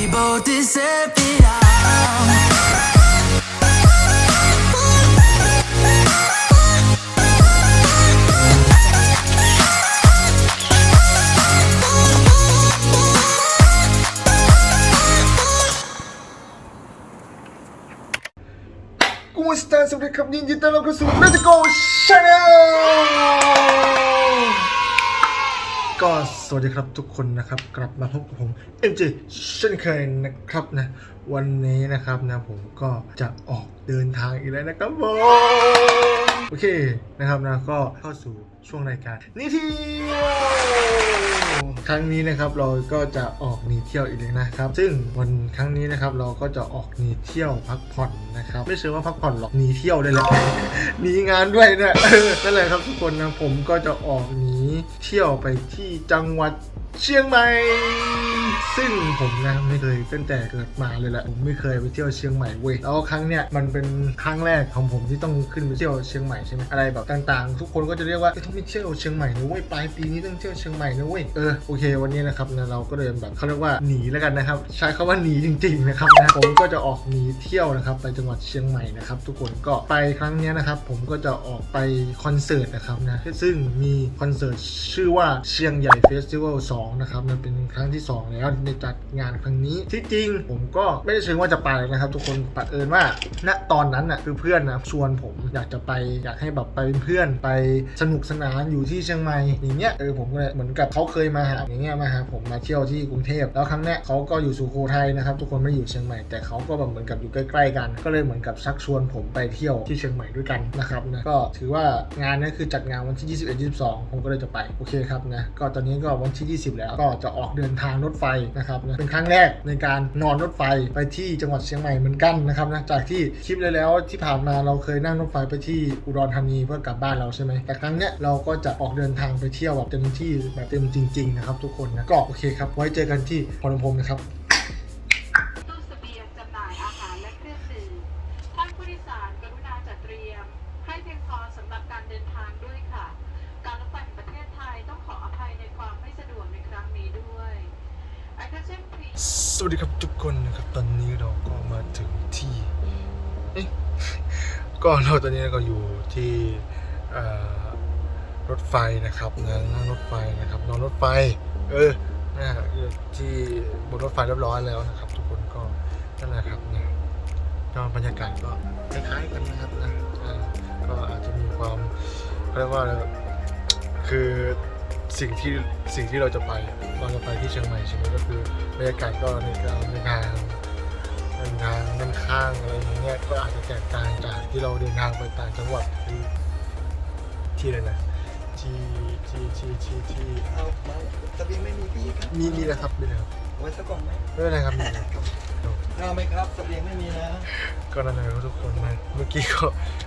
we both deserve it all. กูสตาร์สวัสดีครับยินดีต้อนรับเข้าสู่ Let's Go Channel ก็ สวัสดีครับทุกคนนะครับกลับมาพบกับผม MJ เช่นเคยนะครับนะวันนี้นะครับนะผมก็จะออกเดินทางอีกแล้วนะครับผมโอเคนะครับนะก็เข้าสู่ช่วงรายการนิเที่ยว ครั้งนี้นะครับเราก็จะออกหนีเที่ยวอีกแล้วนะครับ ซึ่งวันครั้งนี้นะครับเราก็จะออกหนีเที่ยวพักผ่อนนะครับ ไม่เชิงว่าพักผ่อนหรอกหนีเที่ยวได้แหละหนีงานด้วยเนี่ยนั่นแหละครับทุกคนนะผมก็จะออกหนีเที่ยวไปที่จังหวัดเชียงใหม่ ซึ่งผมนะไม่เคยตั้งแต่เกิดมาเลยแหละผมไม่เคยไปเที่ยวเชียงใหม่เว้ยแล้วครั้งเนี้ยมันเป็นครั้งแรกของผมที่ต้องขึ้นไปเที่ยวเชียงใหม่ใช่ไหมอะไรแบบต่างๆ ทุกคนก็จะเรียกว่าต้องไปเที่ยวเชียงใหม่นะเว้ยปลายปีนี้ต้องเที่ยวเชียงใหม่นะเว้ยเออโอเควันนี้นะครับนะเราก็เลยแบบเขาเรียกว่าหนีแล้วกันนะครับ ใช้คำว่าหนีจริง ๆนะครับนะผมก็จะออกหนีเที่ยวนะครับไปจังหวัดเชียงใหม่นะครับทุกคนก็ไปครั้งเนี้ยนะครับผมก็จะออกไปคอนเสิร์ตนะครับนะซึ่งมีคอนเสิร์ตชื่อว่าเชียงใหญ่เฟสติวัล2นะครับมันเป็นครั้งที่ 2 แล้วในจัดงานครั้งนี้ ที่จริงผมก็ไม่ได้เชิงว่าจะไปนะครับ ทุกคนปัดเอิญว่าณตอนนั้นน่ะคือเพื่อนนะชวนผมอยากจะไปอยากให้แบบไปเป็นเพื่อนไปสนุกสนานอยู่ที่เชียงใหม่อย่างเงี้ยเออผมก็เลยเหมือนกับเขาเคยมาหาอย่างเงี้ยมาหาผมมาเที่ยวที่กรุงเทพแล้วครั้งเนี้ยเขาก็อยู่สุโขทัยนะครับ ทุกคนไม่ได้อยู่เชียงใหม่แต่เขาก็แบบเหมือนกับอยู่ใกล้ๆกัน ก็เลยเหมือนกับชักชวนผมไปเที่ยวที่เชียงใหม่ด้วยกันนะครับนะก็ถือว่างานนี้คือจัดงานวันที่ 21 22 ผมก็เลยจะไปโอเคครับนะก็ตอนนี้ก็วันที่ 20 แล้วก็จะออกเดินทางรถไฟนะครับเป็นครั้งแรกในการนอนรถไฟไปที่จังหวัดเชียงใหม่เหมือนกันนะครับนะจากที่คลิปเลยแล้วที่ผ่านมาเราเคยนั่งรถไฟไปที่อุดรธานีเพื่อกลับบ้านเราใช่ไหมแต่ครั้งเนี้ยเราก็จะออกเดินทางไปเที่ยวแบบเต็มที่แบบเต็มจริงๆนะครับทุกคนนะก็โอเคครับไว้เจอกันที่พนมพงนะครับ ตู้เสบียงจำหน่ายอาหารและเครื่องดื่ม ท่านผู้โดยสารกรุณาจัดเตรียม ให้เพียงพอสำหรับการเดินทางด้วยค่ะ การรถไฟแห่งประเทศไทยต้องขออภัยในความไม่สะดวกในครั้งนี้ด้วย Attention please สวัสดีครับทุกคนนะครับ ตอนนี้เราก็มาถึงที่เอ๊ะ ก็เราตอนนี้ก็อยู่ที่รถไฟนะครับนะนั่งรถไฟนะครับนอนรถไฟ เออนะอยู่ที่บนรถไฟเรียบร้อยแล้วนะครับ ทุกคนก็นั่นแหละครับนะก็บรรยากาศก็คล้ายๆกันนะครับนะก็อาจจะมีความเรียกว่าคือสิ่งที่สิ่งที่เราจะไปเราจะไปที่เชียงใหม่ใช่ไหมก็คือบรรยากาศก็ในการเดินทาง นทางนั่งข้างอะไรอย่างเงี้ยก็อาจจะแตกต่างจากที่เราเดินทางไปต่างจังหวัดที่ที่อะไรนะที่ที่ที่ที่ที่เอามาเสบียงไม่มีพี่ครับมีมีนะครับมีนะครับไว้สักกล่องไหมไม่เป็นไรครับมีนะครับเอาไหมครับเสบียงไม่มีนะก็นั่นแหละครับทุกคนนะเมื่อกี้ก็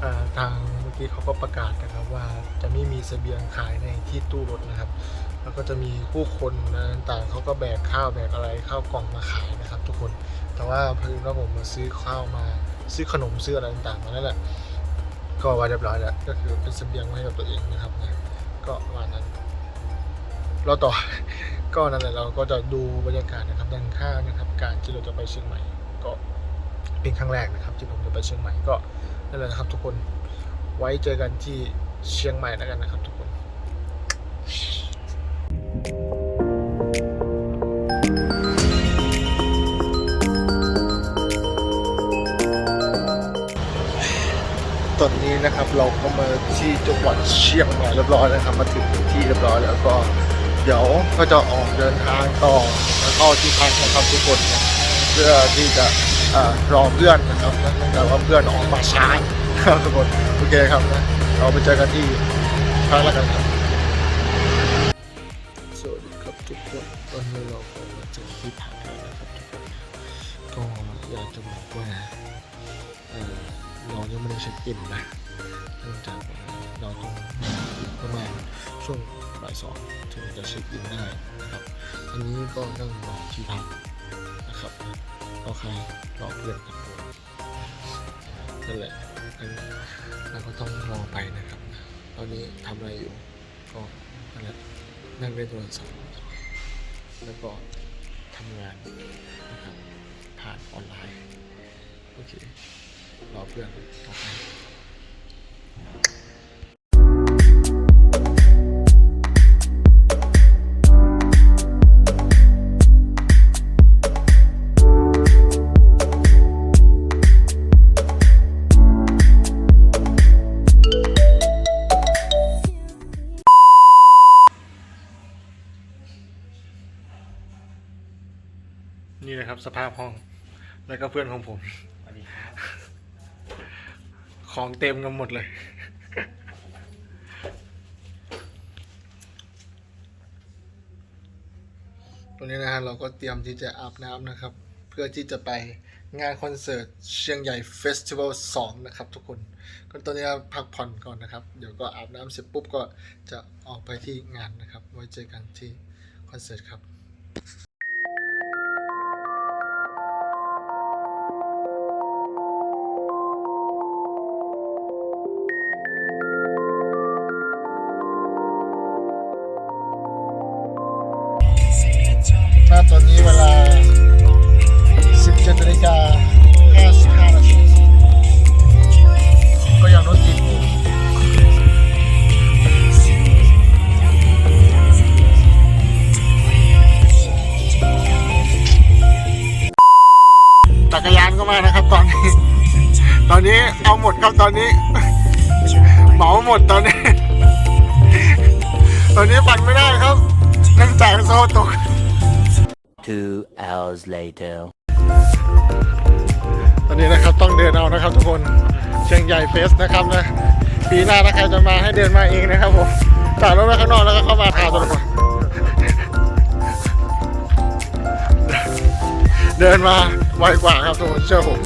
เอ่อทางเมื่อกี้เขาก็ประกาศนะครับว่าจะไม่มีเสบียงขายในที่ตู้รถนะครับ แล้วก็จะมีผู้คนนะต่างๆเขาก็แบกข้าวแบกอะไรข้าวกล่องมาขายนะครับ ทุกคน แต่ว่าพิ่งว่าผมมาซื้อข้าวมาซื้อขนมซื้ออะไรต่างๆมาแล้วแหละก็ไว้เรียบร้อยแล้วก็คือเป็นเสบียงไว้ให้กับตัวเองนะครับนะก็ประมาณนั้น เรอต่อ ก็นั่นแหละเราก็จะดูบรรยากาศนะครับด้านข้างนะครับ การที่เราจะไปเชียงใหม่ ก็เป็นครั้งแรกนะครับ ที่ผมจะไปเชียงใหม่ก็นั่นแหละนะครับ ทุกคนไว้เจอกันที่เชียงใหม่แล้วกันนะครับทุก ตอนนี้นะครับเราก็มาที่จังหวัดเชียงใหม่เรียบร้อยแล้วครับ มาถึงที่เรียบร้อยแล้วก็เดี๋ยวก็จะออกเดินทางต่อแล้วเข้าที่พักนะครับทุกคนเพื่อที่จะรอเพื่อนนะครับนะเนื่ว่าเพื่อนออกมาช้าครับทุกคนโอเคครับนะเราไปเจอกันที่พักแล้วกันครับสวัสดีครับทุกคนตอนนี้เราก็มาถึงที่พักแล้วนะครับทุกคนก็อยากจะบอกว่า เอ่อเรายังไม่ได้เช็คอินนะเนื่องจากว่าเราต้องประมาณช่วงบ่ายสองถึงจะเช็คอินได้นะครับ อันนี้ก็นั่งรอที่พักนะครับรอใครรอเพื่อนครับผมนั่นแหละอันเราก็ต้องรอไปนะครับ ตอนนี้ทำอะไรอยู่ก็นั่นแหละนั่งเล่นโทรศัพท์แล้วก็ทำงานนะครับผ่านออนไลน์โอเค รอเพื่อนต่อไปนี่นะครับสภาพห้อง แล้วก็เพื่อนของผม ของเต็มกันหมดเลย ตรงนี้นะฮะเราก็เตรียมที่จะอาบน้ำนะครับ เพื่อที่จะไปงานคอนเสิร์ตเชียงใหญ่เฟสติวัล2นะครับทุกคนก็ตอนนี้พักผ่อนก่อนนะครับ เดี๋ยวก็อาบน้ำเสร็จปุ๊บก็จะออกไปที่งานนะครับ ไว้เจอกันที่คอนเสิร์ตครับ เหมาหมดตอนนี้ ตอนนี้ปั่นไม่ได้ครับเนื่องจากโซ่ตก Two hours later. ตอนนี้นะครับต้องเดินเอานะครับทุกคนเชียงใหญ่เฟสนะครับนะปีหน้าถ้าใครจะมาให้เดินมาเองนะครับผมจอดรถไว้ข้างนอกแล้วก็เข้ามาทางตัวคนเดินมาไวกว่าครับทุกคนเชื่อผม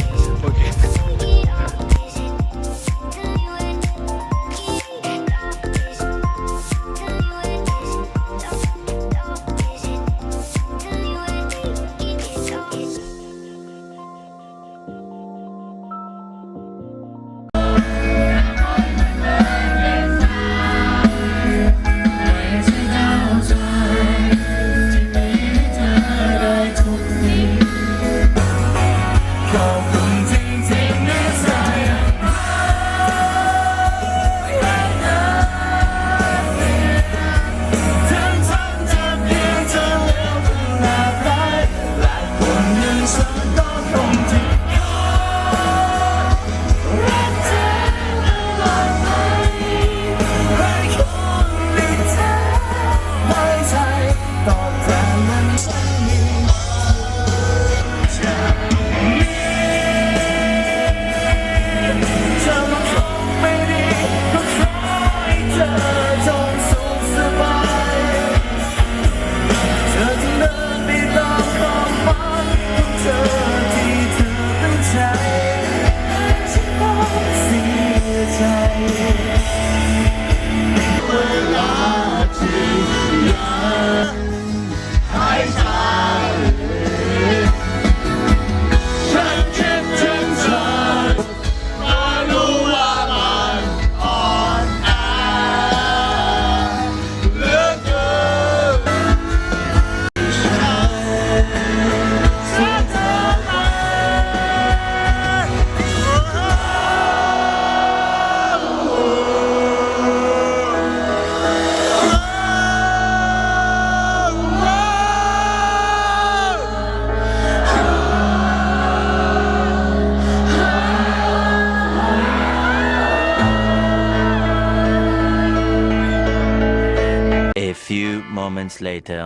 later.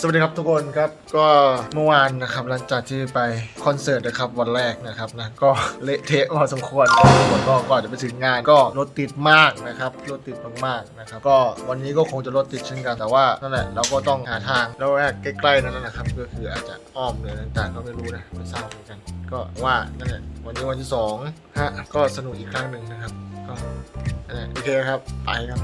สวัสดีครับทุกคนครับก็เมื่อวานนะครับหลังจากที่ไปคอนเสิร์ตนะครับวันแรกนะครับนะก็เละเทะพอสมควรทุกคนก็ก่อนจะไปถึงงานก็รถติดมากนะครับรถติดมากๆนะครับก็วันนี้ก็คงจะรถติดเช่นกันแต่ว่านั่นแหละเราก็ต้องหาทางแล้วแรกใกล้ๆนั้นนะครับก็คืออาจจะอ้อมหรือต่างๆก็ไม่รู้นะไม่ทราบเหมือนกัน ก็ว่านั่นแหละวันนี้วันที่สองฮะก็สนุกอีกครั้งหนึ่งนะครับ ก็โอเคครับ ไปครับ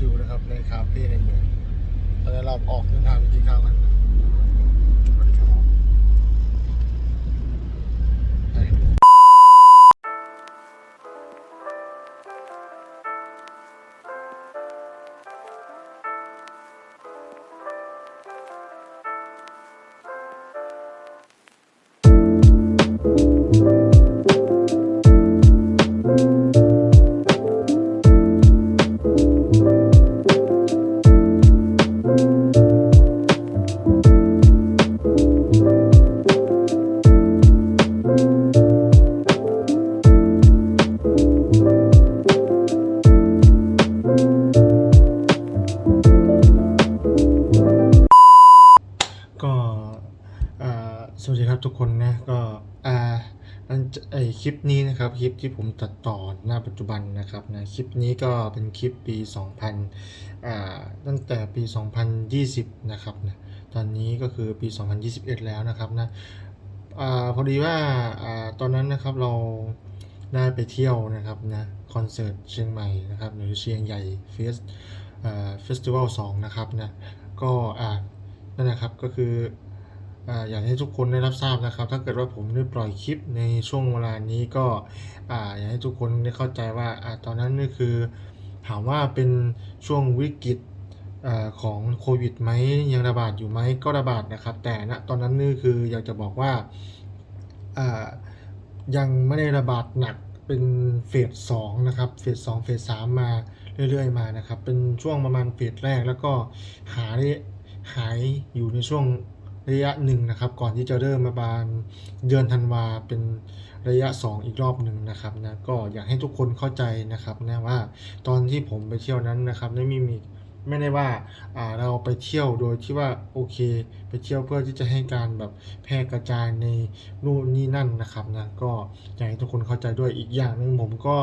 ชิวๆนะครับในคาเฟ่ในเมืองตอนนี้เราออกเดินทางไปกินข้าวกัน ไอคลิปนี้นะครับคลิปที่ผมตัดต่อหน้าปัจจุบันนะครับนะคลิปนี้ก็เป็นคลิปปี 2000อ่าตั้งแต่ปี 2020 นะครับนะตอนนี้ก็คือปี 2021 แล้วนะครับนะอ่าพอดีว่าอ่าตอนนั้นนะครับเราได้ไปเที่ยวนะครับนะคอนเสิร์ตเชียงใหม่นะครับหรือเชียงใหญ่เฟสอ่าเฟสติวัล2นะครับนะก็อ่านั่นนะครับก็คือ อยากให้ทุกคนได้รับทราบนะครับ ถ้าเกิดว่าผมได้ปล่อยคลิปในช่วงเวลานี้ก็ออยากให้ทุกคนได้เข้าใจว่าอตอนนั้นนี่คือถามว่าเป็นช่วงวิกฤตอของโควิดไหมยังระบาดอยู่ไหมก็ระบาดนะครับ แต่ณตอนนั้นนี่คืออยากจะบอกว่าอ่ายังไม่ได้ระบาดหนักเป็นเฟสสองนะครับเฟสสองเฟสสามมาเรื่อยๆมานะครับ เป็นช่วงประมาณเฟสแรกแล้วก็หาได้หายอยู่ในช่วง ระยะหนึ่งนะครับ ก่อนที่จะเริ่มมาบานเดือนธันวาเป็นระยะ 2 อีกรอบหนึ่งนะครับนะก็อยากให้ทุกคนเข้าใจนะครับนะว่าตอนที่ผมไปเที่ยวนั้นนะครับได้มีมี ไม่ได้ว่าอ่าเราไปเที่ยวโดยที่ว่าโอเค ไปเที่ยวเพื่อที่จะให้การแบบแพร่กระจายในนู่นนี่นั่นนะครับนะก็อยากให้ทุกคนเข้าใจด้วยอีกอย่างหนึ่งผมก็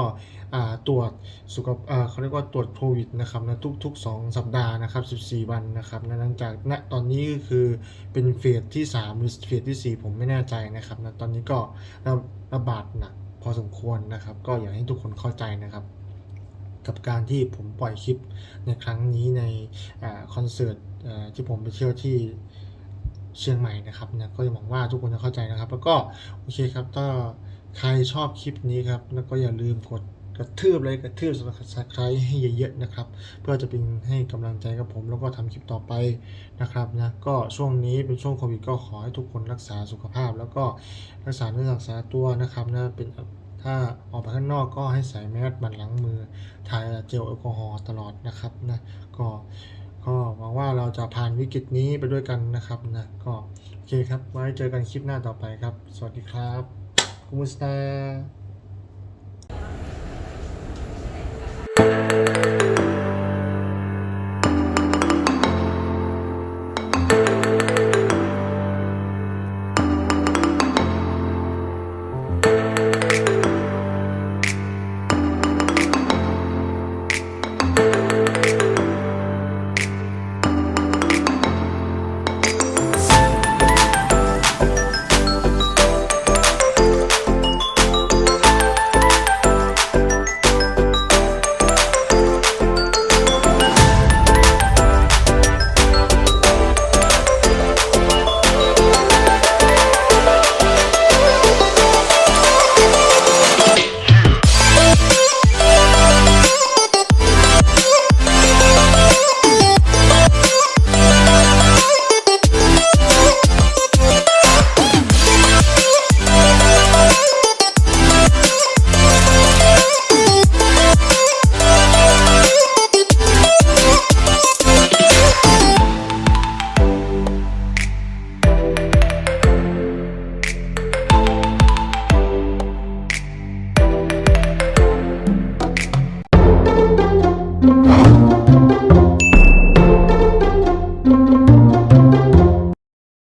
อ่าตรวจสุขภาพเขาเรียกว่าตรวจโควิดนะครับนะทุกๆ 2 สัปดาห์นะครับ 14 วันนะครับนะหลังจากณตอนนี้ก็คือเป็นเฟสที่ 3 หรือเฟสที่ 4 ผมไม่แน่ใจนะครับนะตอนนี้ก็ระระบาดหนักพอสมควรนะครับ ก็อยากให้ทุกคนเข้าใจนะครับ กับการที่ผมปล่อยคลิปในครั้งนี้ในอคอนเสิร์ตที่ผมไปเที่ยวที่เชียงใหม่นะครับนะก็หวังว่าทุกคนจะเข้าใจนะครับ แล้วก็โอเคครับถ้าใครชอบคลิปนี้ครับแล้วก็อย่าลืมกดกระทืบเลยกระทืบ subscribe ให้เยอะๆนะครับ เพื่อจะเป็นให้กำลังใจกับผมแล้วก็ทำคลิปต่อไปนะครับนะก็ช่วงนี้เป็นช่วงโควิดก็ขอให้ทุกคนรักษาสุขภาพ แล้วก็รักษาเนื้อรักษาตัวนะครับนะเป็น ถ้าออกไปข้างนอกก็ให้ใส่แมสบันล้างมือถ่ายเจลแอลกอฮอล์ตลอดนะครับนะก็ก็หวังว่าเราจะผ่านวิกฤตนี้ไปด้วยกันนะครับนะก็โอเคครับไว้เจอกันคลิปหน้าต่อไปครับ สวัสดีครับกุมุสตา